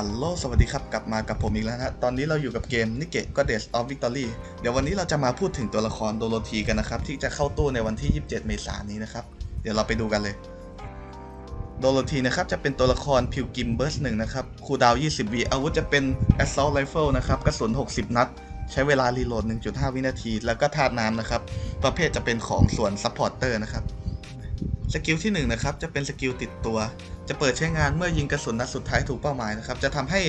ฮัลโหลสวัสดีครับ กลับมากับผมอีกแล้วนะตอนนี้เราอยู่กับเกม n i k e Goddess of Victory เดี๋ยววันนี้เราจะมาพูดถึงตัวละครโดโรธีกันนะครับ ที่จะเข้าตู้ในวันที่ 27 เมษายนนี้นะครับ เดี๋ยวเราไปดูกันเลย โดโรธีนะครับ จะเป็นตัวละครพิวกิมเบิร์สหนึ่งนะครับคูดาว 20วิอาวุธจะเป็น Assault Rifle นะครับกระสุน 60 นัด ใช้เวลารีโหลด 1.5 วินาที แล้วก็ธาตุน้ำนะครับประเภทจะเป็นของส่วน Supporter นะครับ สกิลที่1นะครับจะเป็นสกิลติดตัว จะเปิดใช้งานเมื่อยิงกระสุนนัดสุดท้ายถูกเป้าหมายนะครับจะทำให้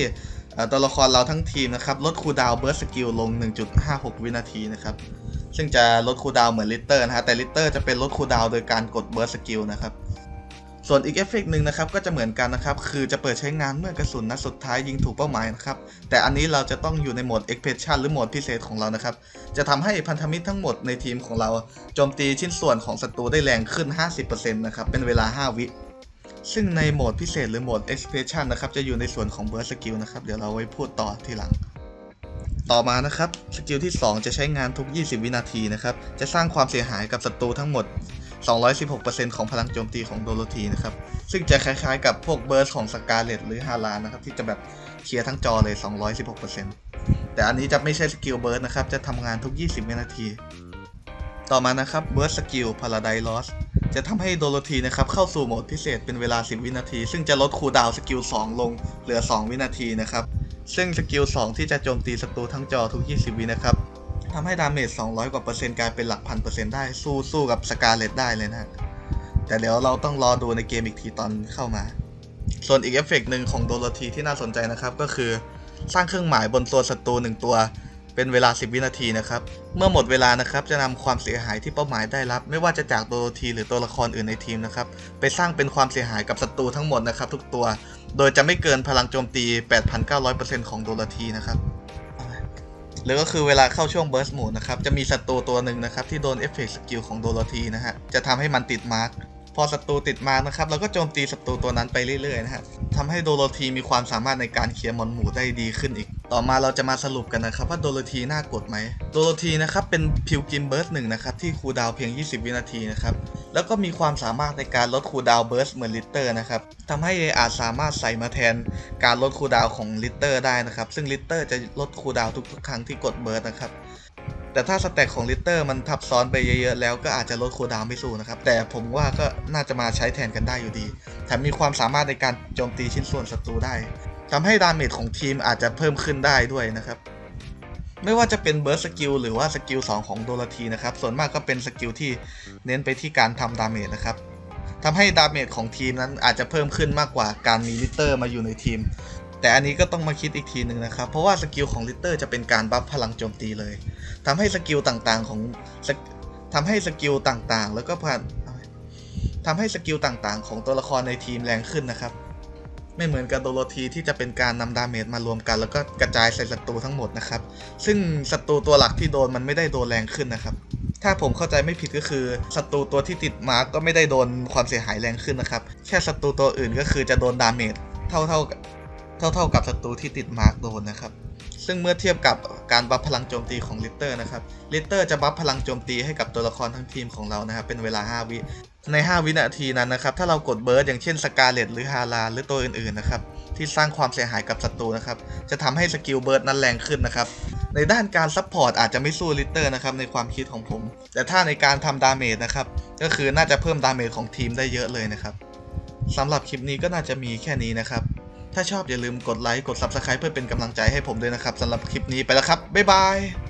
ตัวละครเราทั้งทีมนะครับลดคูดาวเบิร์สสกิลลง 1.56 วินาทีนะครับซึ่งจะลดคูดาวเหมือนลิตเตอร์นะฮะแต่ลิตเตอร์จะเป็นลดคูดาวโดยการกดเบิร์สสกิลนะครับ ส่วนอีกเอฟเฟกต์หนึ่งนะครับก็จะเหมือนกันนะครับ คือจะเปิดใช้งานเมื่อกระสุนนัดสุดท้ายยิงถูกเป้าหมายนะครับ แต่อันนี้เราจะต้องอยู่ในโหมด Expression หรือโหมดพิเศษของเรานะครับ จะทำให้พันธมิตรทั้งหมดในทีมของเราโจมตีชิ้นส่วนของศัตรูได้แรงขึ้น 50%นะครับ เป็นเวลา 5 วิ ซึ่งในโหมดพิเศษหรือโหมด Expression นะครับจะอยู่ในส่วนของ Burst Skill นะครับ เดี๋ยวเราไว้พูดต่อทีหลังต่อมานะครับสกิลที่ 2 จะใช้งานทุก 20 วินาทีนะครับ จะสร้างความเสียหายกับศัตรูทั้งหมด 216%ของพลังโจมตีของโดโรธีนะครับ ซึ่งจะคล้ายๆกับพวกเบิร์สของสกาเลตหรือฮารานนะครับ ที่จะแบบเคลียร์ทั้งจอเลย 216%แต่อันนี้จะไม่ใช่สกิลเบิร์สนะครับ จะทำงานทุก 20 วินาที ต่อมานะครับเบิร์สสกิลพาราไดลอสจะทำให้โดโรธีนะครับเข้าสู่โหมดพิเศษเป็นเวลา 10 วินาที ซึ่งจะลดคูลดาวสกิล 2 ลงเหลือ 2 วินาทีนะครับซึ่งสกิล 2 ที่จะโจมตีศัตรูทั้งจอทุก 20 วินะครับ ทำให้ดาเมจ200 กว่าเปอร์เซ็นต์กลายเป็นหลักพันเปอร์เซ็นต์ได้สู้สู้กับสกาเลตได้เลยนะ แต่เดี๋ยวเราต้องรอดูในเกมอีกทีตอนเข้ามา ส่วนอีกเอฟเฟกต์หนึ่งของโดโรธีที่น่าสนใจนะครับ ก็คือสร้างเครื่องหมายบนตัวศัตรูหนึ่งตัว เป็นเวลา 10 วินาทีนะครับ เมื่อหมดเวลานะครับจะนำความเสียหายที่เป้าหมายได้รับ ไม่ว่าจะจากโดโรธีหรือตัวละครอื่นในทีมนะครับไปสร้างเป็นความเสียหายกับศัตรูทั้งหมดนะครับทุกตัว โดยจะไม่เกินพลังโจมตี 8,900%ของโดโรธีนะครับ หรือก็คือเวลาเข้าช่วงเบิร์สหมดนะครับ จะมีศัตรูตัวหนึ่งนะครับ ที่โดนเอฟเฟกต์สกิลของโดโรธีนะฮะ จะทำให้มันติดมาร์กพอศัตรูติดมาร์กนะครับเราก็โจมตีศัตรูตัวนั้นไปเรื่อยๆนะฮะทำให้โดโรธีมีความสามารถในการเคลียร์มอนหมู่ได้ดีขึ้นอีก ต่อมาเราจะมาสรุปกันนะครับ ว่าโดโรธีน่ากดไหมโดโรธีนะครับเป็นพิวกิมเบิร์สหนึ่งนะครับที่คูลดาวเพียง 20 วินาทีนะครับ แล้วก็มีความสามารถในการลดคูดาวเบิร์สเหมือนลิตเตอร์นะครับทำให้อาจสามารถใส่มาแทนการลดคูดาวของลิตเตอร์ได้นะครับ ซึ่งลิตเตอร์จะลดคูดาวทุก ๆ ครั้งที่กดเบิร์สนะครับแต่ถ้าสแต็กของลิตเตอร์มันทับซ้อนไปเยอะๆแล้วก็อาจจะลดคูดาวไม่สู้นะครับ แต่ผมว่าก็น่าจะมาใช้แทนกันได้อยู่ดี แถมมีความสามารถในการโจมตีชิ้นส่วนศัตรูได้ทำให้ดาเมจของทีมอาจจะเพิ่มขึ้นได้ด้วยนะครับ ไม่ว่าจะเป็นเบิร์สสกิลหรือว่าสกิล2ของโดโรธีนะครับ ส่วนมากก็เป็นสกิลที่เน้นไปที่การทำดาเมจนะครับทำให้ดาเมจของทีมนั้นอาจจะเพิ่มขึ้นมากกว่าการมีลิเตอร์มาอยู่ในทีม แต่อันนี้ก็ต้องมาคิดอีกทีหนึ่งนะครับ เพราะว่าสกิลของลิเตอร์จะเป็นการบัฟพลังโจมตีเลยทำให้สกิลต่างๆของสกทำให้สกิลต่างๆ แล้วก็ผ่านทำให้สกิลต่างๆ ของตัวละครในทีมแรงขึ้นนะครับ ไม่เหมือนกับโดโรธีที่จะเป็นการนำดาเมจมารวมกัน แล้วก็กระจายใส่ศัตรูทั้งหมดนะครับ ซึ่งศัตรูตัวหลักที่โดนมันไม่ได้โดนแรงขึ้นนะครับ ถ้าผมเข้าใจไม่ผิดก็คือศัตรูตัวที่ติดมาร์กก็ไม่ได้โดนความเสียหายแรงขึ้นนะครับ แค่ศัตรูตัวอื่นก็คือจะโดนดาเมจเท่าเท่าเท่าๆกับศัตรูที่ติดมาร์กโดนนะครับ ซึ่งเมื่อเทียบกับการบัฟพลังโจมตีของลิตเตอร์นะครับลิตเตอร์จะบัฟพลังโจมตีให้กับตัวละครทั้งทีมของเรานะครับเป็นเวลา 5 วิใน 5 วินาทีนั้นนะครับ ถ้าเรากดเบิร์ดอย่างเช่นสกาเลตหรือฮาราหรือตัวอื่นๆนะครับที่สร้างความเสียหายกับศัตรูนะครับ จะทำให้สกิลเบิร์ดนั้นแรงขึ้นนะครับ ในด้านการซัพพอร์ตอาจจะไม่สู้ลิตเตอร์นะครับในความคิดของผม แต่ถ้าในการทำดาเมจนะครับ ก็คือน่าจะเพิ่มดาเมจของทีมได้เยอะเลยนะครับสำหรับคลิปนี้ก็น่าจะมีแค่นี้นะครับ ถ้าชอบอย่าลืมกดไลค์กด Subscribe เพื่อเป็นกำลังใจให้ผมด้วยนะครับสำหรับคลิปนี้ไปแล้วครับบ๊ายบาย